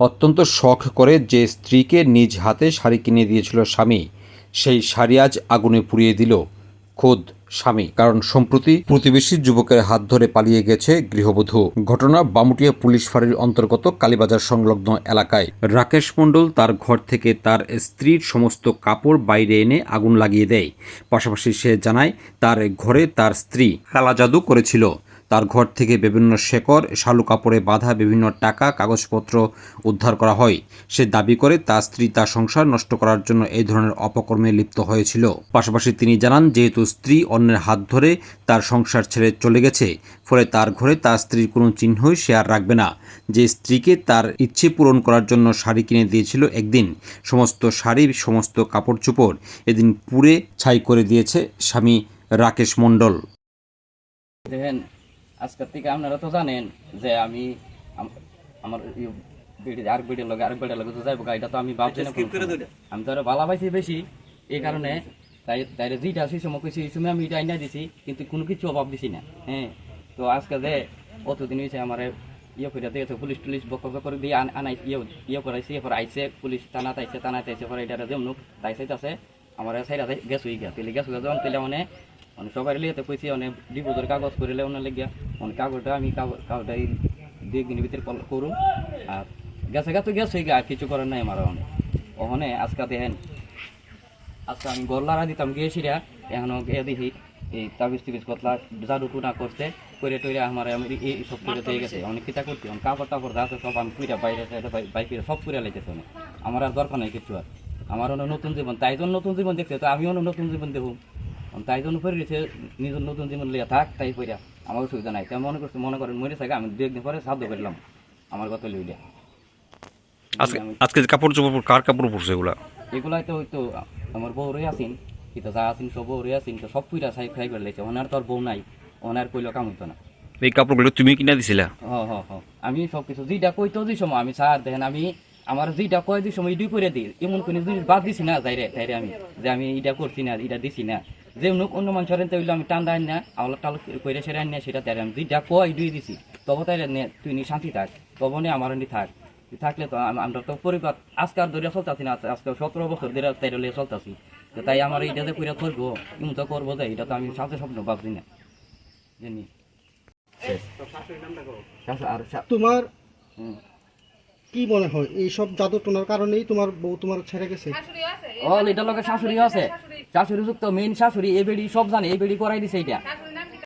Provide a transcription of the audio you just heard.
অত্যন্ত শখ করে যে স্ত্রীকে নিজ হাতে শাড়ি কিনে দিয়েছিল স্বামী, সেই শাড়ি আজ আগুনে পুড়িয়ে দিল খোদ স্বামী। কারণ সম্প্রতি প্রতিবেশী যুবকের হাত ধরে পালিয়ে গেছে গৃহবধূ। ঘটনা বামুটিয়া পুলিশ ফাঁড়ির অন্তর্গত কালীবাজার সংলগ্ন এলাকায়। রাকেশ মণ্ডল তার ঘর থেকে তার স্ত্রীর সমস্ত কাপড় বাইরে এনে আগুন লাগিয়ে দেয়। পাশাপাশি সে জানায়, তার ঘরে তার স্ত্রী কালা জাদু করেছিল। তার ঘর থেকে বিভিন্ন শেকড়, শালু কাপড়ে বাঁধা বিভিন্ন টাকা, কাগজপত্র উদ্ধার করা হয়। সে দাবি করে তার স্ত্রী তার সংসার নষ্ট করার জন্য এই ধরনের অপকর্মে লিপ্ত হয়েছিল। পাশাপাশি তিনি জানান, যেহেতু স্ত্রী অন্যের হাত ধরে তার সংসার ছেড়ে চলে গেছে, ফলে তার ঘরে তার স্ত্রীর কোনো চিহ্নই সে আর রাখবে না। যে স্ত্রীকে তার ইচ্ছে পূরণ করার জন্য শাড়ি কিনে দিয়েছিল একদিন, সমস্ত শাড়ি, সমস্ত কাপড় চোপড় এদিন পুড়ে ছাই করে দিয়েছে স্বামী রাকেশ মণ্ডল। দেখেন আজকের থেকে আপনারা তো জানেন যে আমি আমার বিড়ি আর বিড়ির লগে আর বিড়ির লগে তো যাইব এটা তো আমি ভাবছি না আমি তো ভালো পাইছি বেশি এই কারণে তাই তাই যেটা সেই সময় কইছি এই সময় আমি এটা আইনা দিছি কিন্তু কোনো কিছু অভাব দিছি না হ্যাঁ। তো আজকে যে অতদিন হয়েছে আমার ইয়ে করে দিয়েছে পুলিশ টুলিশ বক করে দিয়ে আন- আনাই ইয়ে ইয়ে করাইছে এরপর আইছে পুলিশ থানা তাইছে থানা তাইছে পরে এটা যেমন তাই চাইতেছে আমার সাইডা গ্যাস হয়ে তেলে গ্যাস হয়ে যখন তেলে মানে মানে সবাই লিয়েতে কইছি, অনেক ডিপোজের কাগজ করে লেওনা লেগিয়া মানে কাগজটা আমি কাগজ- কাগজটা দুই দিনের ভিতরে করুম আর গেছে গা তো হয়ে গিয়া আর কিছু করার নাই আমার অনেক ওখানে আজকে দেখেন, আজকে আমি গল্লারা দিতাম, গিয়েছিরা, এখনও গিয়ে দেখি, এই তাবিজ তিবিজ কতলা জাদু টুনা করতে করে টইরে আমার আমি এই সব করে হয়ে গেছে। অনেক কিতা করতে অনেক কাপড় টাপড় যা সব আমি পুরা বাইরে বাইকে সব পুরা লাইতেছে অনেক। আমার আর দরকার নাই কিছু আর। আমার অন্য নতুন জীবন, তাই জন্য নতুন জীবন দেখতে তো আমিও অন্য নতুন জীবন দেখুন। তাই জন্য পরে গেছে নিজের নতুন জীবন লিয়া থাক তাই পইরা আমার অসুবিধা নাই। তাই মনে করছে মনে করেন মরে থাকে আমি দু একদিন পরে সাধ্য করলাম আমার কথা লইলে আজকে কাপড় চোপড় কার কাপড় পরছে এগুলা? এগুলাই তো হয়তো আমার বউ রয়ে আসিন কিন্তু যা আসিন সব বউ রয়ে আসিন তো সব পুইরা সাই খাই করে লাইছে। ওনার তো আর বউ নাই ওনার কইলো কাম হইতো না। এই কাপড়গুলো তুমি কিনা দিছিলা? হ হ হ। আমি সব কিছু যেটা কইতো দুই সময় আমি স্যার দেখেন আমি আমার যেটা কয় দুই সময় দুই করে দিই। এমন কোনো জিনিস বাদ দিছি না যাইরে তাইরে আমি যে আমি এটা করছি না এটা দিছি না। যে অন্য- অন্য মানুষের তো আমি টান আন না আওলা টাল করে সেরা আন না সেটা তাইরে আমি যেটা কয় দুই দিছি। তবে তাই নে তুই নি শান্তি থাক তবে নে আমার নি থাক। থাকলে তো আম- আমরা তো পরিবার আজকাল ধরে চলতাছি না আজকে সতেরো বছর ধরে তাইরে লিয়ে চলতাছি। তো তাই আমার এইটা যে করে করব এমন তো করব যে এটা তো আমি সাথে স্বপ্ন ভাবছি না। জানি। তোমার কি মনে হয় এইসব জাদু টোনার কারণেই তোমার বউ তোমার ছেড়ে গেছে? ও এটার লগে শাশুড়ি আছে। শাশুড়ি যুক্ত মেইন শাশুড়ি এ বেড়ি সব জানে এ বেড়ি করাই দিছে এটা